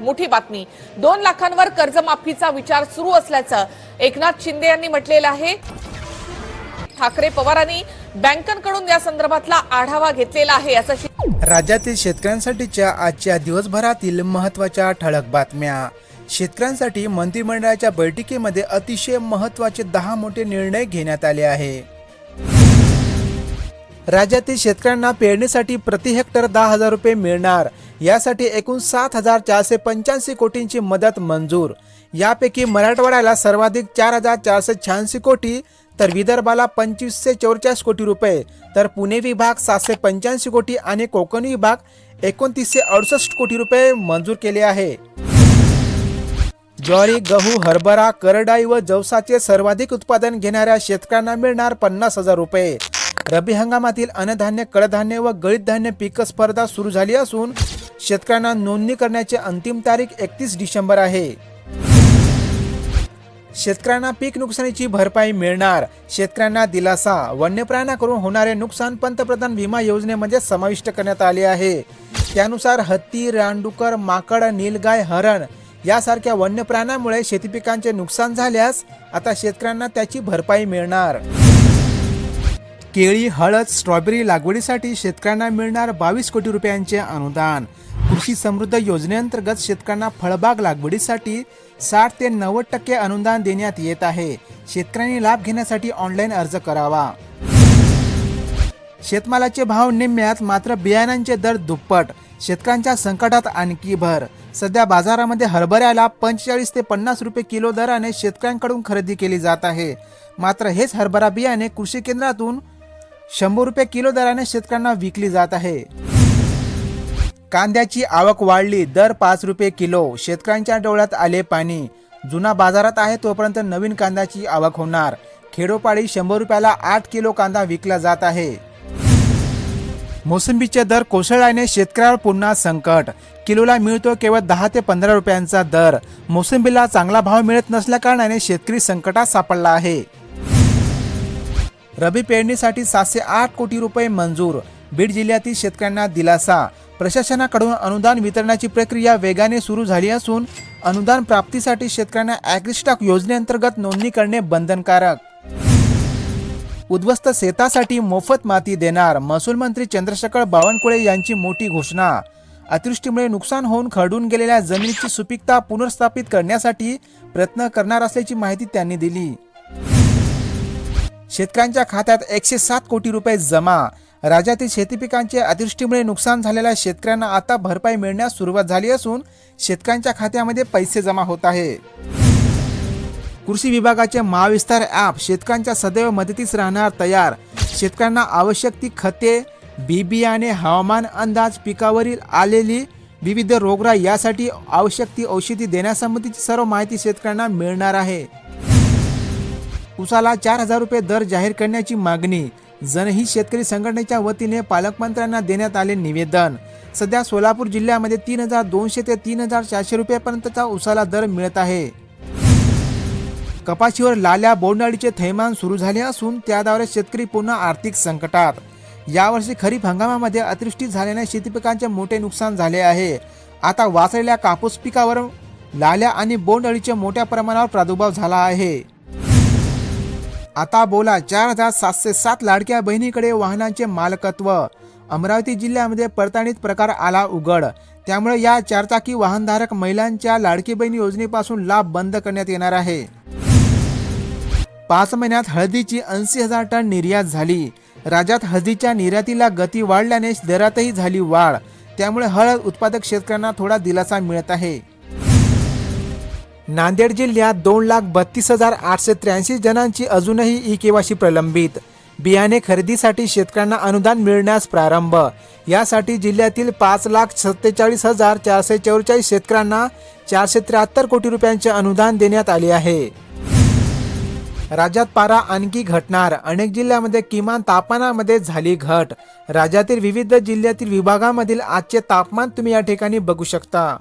मोठी बातमी. दोन लाखांवर कर्जमाफीचा विचार सुरू असल्याचं एकनाथ शिंदे यांनी म्हटलेलं आहे. ठाकरे पवारांनी बँकांकडून या संदर्भातला आढावा घेतलेला आहे असं राज्यातील शेतकऱ्यांसाठीच्या आजच्या दिवसभरातील महत्त्वाच्या ठळक बातम्या. शेतकऱ्यांसाठी मंत्रिमंडळाच्या बैठकीमध्ये अतिशय महत्त्वाचे दहा मोठे निर्णय घेण्यात आले आहे. राज्यातील शेतकऱ्यांना पेरणीसाठी प्रति हेक्टर दहा हजार रुपये मिळणार. यासाठी एकूण सात हजार चारशे पंच्याऐंशी कोटींची मदत मंजूर. यापैकी मराठवाड्याला सर्वाधिक चार हजार चारशे शहाऐंशी कोटी तर विदर्भाला पंचवीसशे चौवेचाळीस कोटी रुपये तर पुणे विभाग सातशे पंच्याऐंशी कोटी आणि कोकण विभाग एकोणतीसशे अडुसष्ट कोटी रुपये मंजूर केले आहे. ज्वारी गहू हरभरा करडाई व जवसाचे सर्वाधिक उत्पादन घेणाऱ्या शेतकऱ्यांना मिळणार पन्नास हजार रुपये. रब्बी हंगामातील अन्नधान्य कडधान्य व गळीत धान्य पीक स्पर्धा सुरू झाली असून शेतकऱ्यांना नोंदणी करण्याची अंतिम तारीख एकतीस डिसेंबर आहे. शेतकऱ्यांना पीक नुकसानीची भरपाई मिळणार. शेतकऱ्यांना दिलासा. वन्यप्राण्यांकडून होणारे नुकसान पंतप्रधान विमा योजनेमध्ये समाविष्ट करण्यात आले आहे. त्यानुसार हत्ती रानडुकर माकड नीलगाय हरण यासारख्या वन्य प्राण्यांमुळे शेतीपिकांचे नुकसान झाल्यास आता शेतकऱ्यांना त्याची भरपाई मिळणार. केळी हळद स्ट्रॉबेरी लागवडीसाठी शेतकऱ्यांना मिळणार बावीस कोटी रुपयांचे अनुदान. कृषी समृद्ध योजनेअंतर्गत शेतकऱ्यांना फळबाग लागवडीसाठी साठ ते नव्वद टक्के अनुदान देण्यात येत आहे. शेतकऱ्यांनी लाभ घेण्यासाठी ऑनलाईन अर्ज करावा. शेतमालाचे भाव निम्म्यात मात्र बियाण्यांचे दर दुप्पट. शेतकऱ्यांच्या संकटात आणखी भर. सध्या बाजारामध्ये हरभऱ्याला पंचेचाळीस ते पन्नास रुपये किलो दराने शेतकऱ्यांकडून खरेदी केली जात आहे. मात्र हेच हरभरा बियाणे कृषी केंद्रातून शंभर रुपये किलो दराने शेतकऱ्यांना विकली जात आहे. कांद्याची आवक वाढली दर पाच रुपये किलो. शेतकऱ्यांच्या डोळ्यात आले पाणी. जुना बाजारात आहे तोपर्यंत नवीन कांद्याची आवक होणार. खेडोपाडी शंभर रुपयाला आठ किलो कांदा विकला जात आहे. मोसंबीचे दर कोसळल्याने शेतकऱ्यावर पुन्हा संकट. किलोला मिळतो केवळ दहा ते पंधरा रुपयांचा दर. मोसंबीला चांगला भाव मिळत नसल्या कारणाने शेतकरी संकटात सापडला आहे. रबी पेरणीसाठी सातशे आठ कोटी रुपये मंजूर. बीड जिल्ह्यातील शेतकऱ्यांना दिलासा. प्रशासनाकडून अनुदान वितरणाची प्रक्रिया वेगाने सुरू झाली असून अनुदान प्राप्तीसाठी शेतकऱ्यांना ॲग्रिस्टॉक योजनेअंतर्गत नोंदणी करणे बंधनकारक. उद्ध्वस्त शेतासाठी मोफत माती देणार महसूल मंत्री चंद्रशेखर बावनकुळे यांची मोठी घोषणा. अतिवृष्टीमुळे नुकसान होऊन खरडून गेलेल्या जमिनीची सुपीकता पुनर्स्थापित करण्यासाठी प्रयत्न करणार असल्याची माहिती त्यांनी दिली. शेतकऱ्यांच्या खात्यात एकशे सात कोटी रुपये जमा. राज्यातील शेती अतिवृष्टीमुळे नुकसान झालेल्या शेतकऱ्यांना आता भरपाई मिळण्यास सुरुवात झाली असून शेतकऱ्यांच्या खात्यामध्ये पैसे जमा होत आहे. कृषी विभागाचे महाविस्तार ॲप शेतकऱ्यांच्या सदैव मदतीस राहणार तयार. शेतकऱ्यांना आवश्यक ती खते बी बियाणे हवामान अंदाज पिकावरील आलेली विविध रोगराई यासाठी आवश्यक ती औषधी देण्यासंबंधीची सर्व माहिती शेतकऱ्यांना मिळणार आहे. उसाला चार हजार रुपये दर जाहीर करण्याची मागणी. जनहित शेतकरी संघटनेच्या वतीने पालकमंत्र्यांना देण्यात आले निवेदन. सध्या सोलापूर जिल्ह्यामध्ये तीन हजार दोनशे ते तीन हजार चारशे रुपयापर्यंतचा उसाला दर मिळत आहे. कपाशीवर लाल्या बोंडअळीचे थैमान सुरू झाले असून त्याद्वारे शेतकरी पुन्हा आर्थिक संकटात. यावर्षी खरीप हंगामामध्ये अतिवृष्टी झाल्याने शेती पिकांचे मोठे नुकसान झाले आहे. आता वाचलेल्या कापूस पिकावर लाल्या आणि बोंडअळीचे मोठ्या प्रमाणावर प्रादुर्भाव झाला आहे. आता बोला चार हजार सातशे सात लाडक्या बहिणीकडे वाहनांचे मालकत्व. अमरावती जिल्ह्यामध्ये पडताळणीत प्रकार आला उघड. त्यामुळे या चारचाकी वाहनधारक महिलांच्या लाडकी बहिणी योजनेपासून लाभ बंद करण्यात येणार आहे. पाच महिन्यात हळदीची ऐंशी हजार टन निर्यात झाली. राज्यात हळदीच्या निर्यातीला गती वाढल्याने दरातही झाली वाढ. त्यामुळे हळद उत्पादक शेतकऱ्यांना थोडा दिलासा मिळत आहे. नांदेड जिल्ह्यात दोन लाख बत्तीस हजार आठशे त्र्याऐंशी जणांची अजूनही ई केवाशी प्रलंबित. बियाणे खरेदीसाठी शेतकऱ्यांना अनुदान मिळण्यास प्रारंभ. यासाठी जिल्ह्यातील पाच लाख सत्तेचाळीस हजार चारशे चौवेचाळीस शेतकऱ्यांना चारशे त्र्याहत्तर कोटी रुपयांचे अनुदान देण्यात आले आहे. राज्यात पारा आणखी घटणार. अनेक जिल्ह्यामध्ये किमान तापमानामध्ये झाली घट. राज्यातील विविध जिल्ह्यातील विभागामधील आजचे तापमान तुम्ही या ठिकाणी बघू शकता.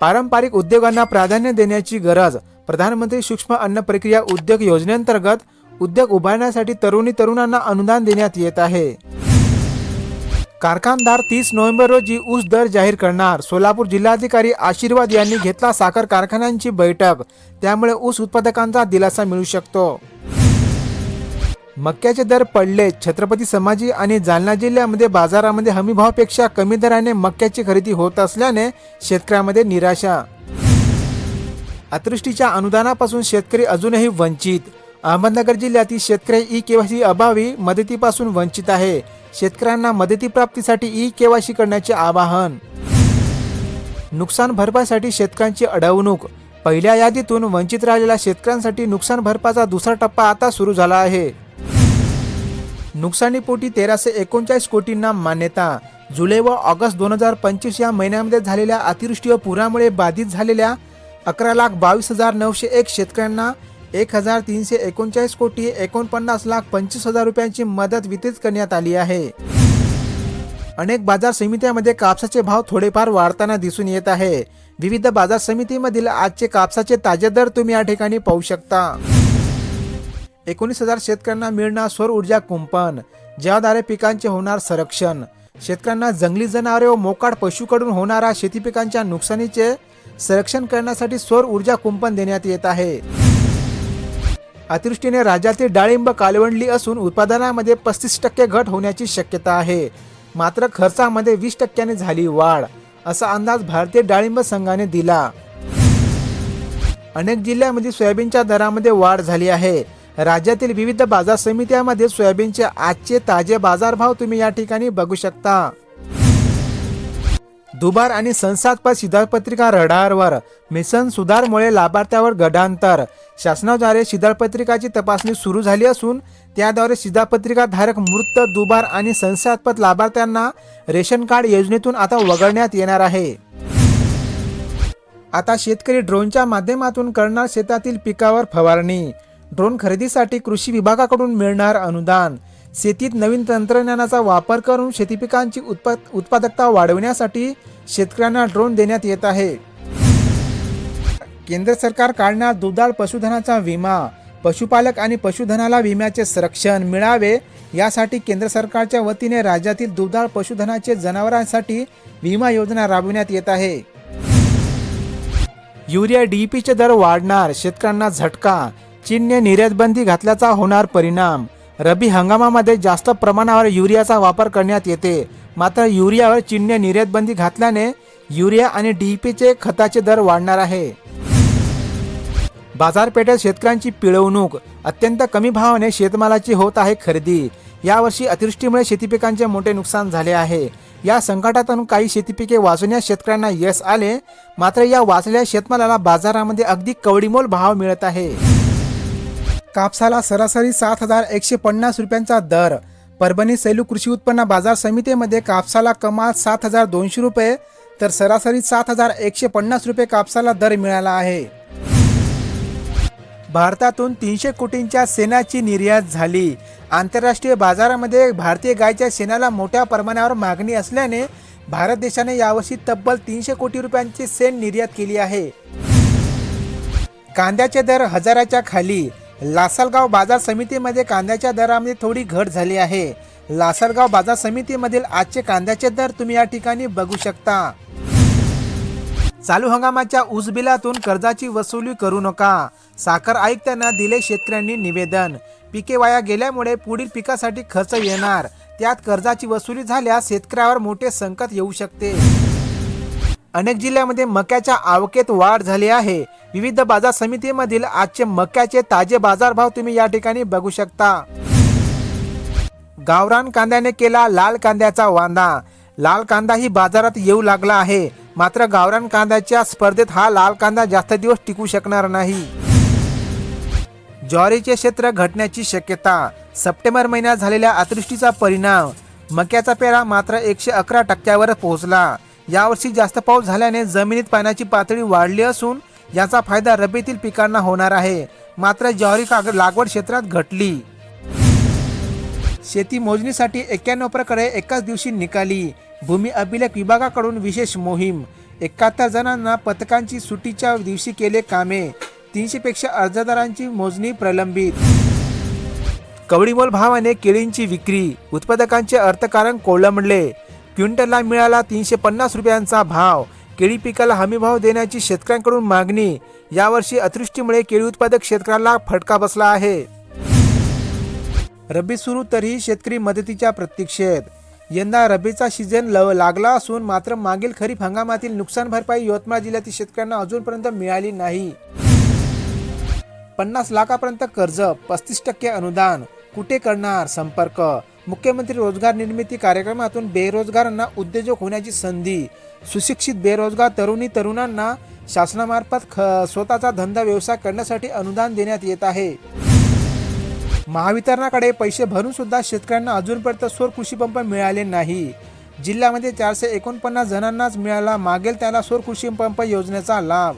पारंपरिक उद्योगांना प्राधान्य देण्याची गरज प्रधानमंत्री सूक्ष्म अन्न प्रक्रिया उद्योग योजनेअंतर्गत उद्योग उभारण्यासाठी तरुणी तरुणांना अनुदान देण्यात येत आहे. कारखानदार तीस नोव्हेंबर रोजी ऊस दर जाहीर करणार. सोलापूर जिल्हाधिकारी आशीर्वाद यांनी घेतला साखर कारखान्यांची बैठक. त्यामुळे ऊस उत्पादकांचा दिलासा मिळू शकतो. मक्याचे दर पडले छत्रपती संभाजी आणि जालना जिल्ह्यामध्ये बाजारामध्ये हमीभावापेक्षा कमी दराने मक्याची खरेदी होत असल्याने शेतकऱ्यामध्ये निराशा. अतिवृष्टीच्या अनुदानापासून शेतकरी अजूनही वंचित. अहमदनगर जिल्ह्यातील शेतकरी ई केवायसी अभावी मदतीपासून वंचित आहे. शेतकऱ्यांना मदती प्राप्तीसाठी ई केवायसी करण्याचे आवाहन. नुकसान भरपाईसाठी शेतकऱ्यांची अडवणूक. पहिल्या यादीतून वंचित राहिलेल्या शेतकऱ्यांसाठी नुकसान भरपाईचा दुसरा टप्पा आता सुरू झाला आहे. नुकसानीपोटी तेराशे एकोणचाळीस कोटींना मान्यता. जुलै व ऑगस्ट दोन हजार पंचवीस या महिन्यामध्ये झालेल्या अतिवृष्टी व पुरामुळे बाधित झालेल्या अकरा लाख बावीस हजार नऊशे एक शेतकऱ्यांना एक हजार तीनशे एकोणचाळीस कोटी एकोणपन्नास लाख पंचवीस हजार रुपयांची मदत वितरित करण्यात आली आहे. अनेक बाजार समित्यांमध्ये कापसाचे भाव थोडेफार वाढताना दिसून येत आहे. विविध बाजार समितीमधील आजचे कापसाचे ताजे दर तुम्ही या ठिकाणी पाहू शकता. एकोणीस हजार शेतकऱ्यांना मिळणार सौर ऊर्जा कुंपण ज्याद्वारे पिकांचे होणार संरक्षण. शेतकऱ्यांना जंगली जनावरे व मोकाट पशुकडून होणाऱ्या शेती पिकांच्या नुकसानीचे संरक्षण करण्यासाठी सौर ऊर्जा कुंपण देण्यात येत आहे. अतिवृष्टीने राज्यातील डाळिंब कालवंडली असून उत्पादनामध्ये पस्तीस टक्के घट होण्याची शक्यता आहे. मात्र खर्चामध्ये वीस टक्क्याने झाली वाढ असा अंदाज भारतीय डाळिंब संघाने दिला. अनेक जिल्ह्यामध्ये सोयाबीनच्या दरामध्ये वाढ झाली आहे. राज्यातील विविध बाजार समित्यामध्ये सोयाबीनचे आजचे ताजे बाजारभाव तुम्ही या ठिकाणी बघू शकता. दुबार आणि संसादपद शिधापत्रिका रडारवर. मिशन सुधारमुळे लाभार्थ्यावर गडांतर. शासनाद्वारे शिधापत्रिकाची तपासणी सुरू झाली असून त्याद्वारे शिधापत्रिका धारक मृत दुबार आणि संसादपद लाभार्थ्यांना रेशन कार्ड योजनेतून आता वगळण्यात येणार आहे. आता शेतकरी ड्रोनच्या माध्यमातून करणार शेतातील पिकावर फवारणी. ड्रोन खरेदीसाठी कृषी विभागाकडून मिळणार अनुदान. शेतीत नवीन तंत्रज्ञानाचा वापर करून शेती पिकांची उत्पादकता वाढवण्यासाठी शेतकऱ्यांना ड्रोन देण्यात येत आहे. केंद्र सरकार काढणार दुधाळ पशुधनाचा विमा. पशुपालक आणि पशुधनाला विम्याचे संरक्षण मिळावे यासाठी केंद्र सरकारच्या वतीने राज्यातील दुधाळ पशुधनाचे जनावरांसाठी विमा योजना राबविण्यात येत आहे. युरिया डीपीचे दर वाढणार शेतकऱ्यांना झटका. चीनने निर्यातबंदी घातल्याचा होणार परिणाम. रब्बी हंगामामध्ये जास्त प्रमाणावर युरियाचा वापर करण्यात येते. मात्र युरियावर चीनने निर्यातबंदी घातल्याने युरिया आणि डीपीचे खताचे दर वाढणार आहे. बाजारपेठेत शेतकऱ्यांची पिळवणूक. अत्यंत कमी भावाने शेतमालाची होत आहे खरेदी. यावर्षी अतिवृष्टीमुळे शेती पिकांचे मोठे नुकसान झाले आहे. या संकटातून काही शेतीपिके वाचवण्यास शेतकऱ्यांना यश आले. मात्र या वाचलेल्या शेतमालाला बाजारामध्ये अगदी कवडीमोल भाव मिळत आहे. कापसाला सरासरी सात हजार एकशे पन्नास रुपयांचा दर. परभणी सेलू कृषी उत्पन्न बाजार समितीमध्ये कापसाला कमाल सात हजार दोनशे रुपये तर सरासरी सात हजार एकशे पन्नास रुपये कापसाला दर मिळाला आहे. भारतातून तीनशे कोटींच्या सेनाची निर्यात झाली. आंतरराष्ट्रीय बाजारामध्ये भारतीय गायच्या शेणाला मोठ्या प्रमाणावर मागणी असल्याने भारत देशाने यावर्षी तब्बल तीनशे कोटी रुपयांची सेन निर्यात केली आहे. कांद्याचे दर हजाराच्या खाली लासलगाव बाजार समितीमध्ये कांद्याच्या दरामध्ये थोडी घट झाली आहे. लासलगाव बाजार समितीमधील आजचे कांद्याचे दर तुम्ही या ठिकाणी बघू शकता. चालू हंगामाच्या ऊस बिलातून कर्जाची वसुली करू नका. साखर आयुक्तांना दिले शेतकऱ्यांनी निवेदन. पिके वाया गेल्यामुळे पुढील पिकासाठी खर्च येणार. त्यात कर्जाची वसुली झाल्यास शेतकऱ्यावर मोठे संकट येऊ शकते. अनेक जिल्ह्यामध्ये मक्याच्या आवकेत वाढ झाली आहे. विविध बाजार समितीमधील आजचे मक्याचे ताजे बाजारभाव तुम्ही या ठिकाणी बघू शकता. गावरान कांद्याने केला लाल कांद्याचा वांदा. लाल कांदाही बाजारात येऊ लागला आहे. मात्र गावरान कांद्याच्या स्पर्धेत हा लाल कांदा जास्त दिवस टिकू शकणार नाही. ज्वारीचे क्षेत्र घटण्याची शक्यता. सप्टेंबर महिन्यात झालेल्या अतिवृष्टीचा परिणाम. मक्याचा पेरा मात्र एकशे अकरा टक्क्यावर पोहोचला. यावर्षी जास्त पाऊस झाल्याने जमिनीत पाण्याची पातळी वाढली असून याचा फायदा रब्बीतील पिकांना होणार आहे. मात्र ज्वारी काग- लागवड क्षेत्रात घटली. शेती मोजणीसाठी एक्क्याण्णव प्रकारे एकाच दिवशी निकाली. भूमी अभिलेख विभागाकडून विशेष मोहीम. एकाहत्तर जणांना पथकांची सुट्टीच्या दिवशी केले कामे. तीनशे पेक्षा अर्जदारांची मोजणी प्रलंबित. कवडीमोल भावाने केळींची विक्री. उत्पादकांचे अर्थकारण कोलमडले. क्विंटलला मिळाला तीनशे पन्नास रुपयांचा भाव. केळी पिकाला हमीभाव देण्याची शेतकऱ्यांकडून मागणी. यावर्षी अतिवृष्टीमुळे केळी उत्पादक शेतकऱ्याला फटका बसला आहे. रब्बी सुरू तरीही शेतकरी मदतीच्या प्रतीक्षेत. यंदा रब्बीचा सीझन लव लागला असून मात्र मागील खरीप हंगामातील नुकसान भरपाई यवतमाळ जिल्ह्यातील शेतकऱ्यांना अजूनपर्यंत मिळाली नाही. पन्नास लाखापर्यंत कर्ज पस्तीस टक्के अनुदान. कुठे करणार संपर्क? मुख्यमंत्री रोजगार निर्मिती कार्यक्रमातून बेरोजगारांना उद्योजक होण्याची संधी सुशिक्षित बेरोजगार तरुणी तरुणांना शासनामार्फत ख स्वतःचा धंदा व्यवसाय करण्यासाठी अनुदान देण्यात येत आहे. महावितरणाकडे पैसे भरून सुद्धा शेतकऱ्यांना अजूनपर्यंत सौर कृषी पंप मिळाले नाही. जिल्ह्यामध्ये चारशे एकोणपन्नास जणांनाच मिळाला मागेल त्याला सौर कृषी पंप योजनेचा लाभ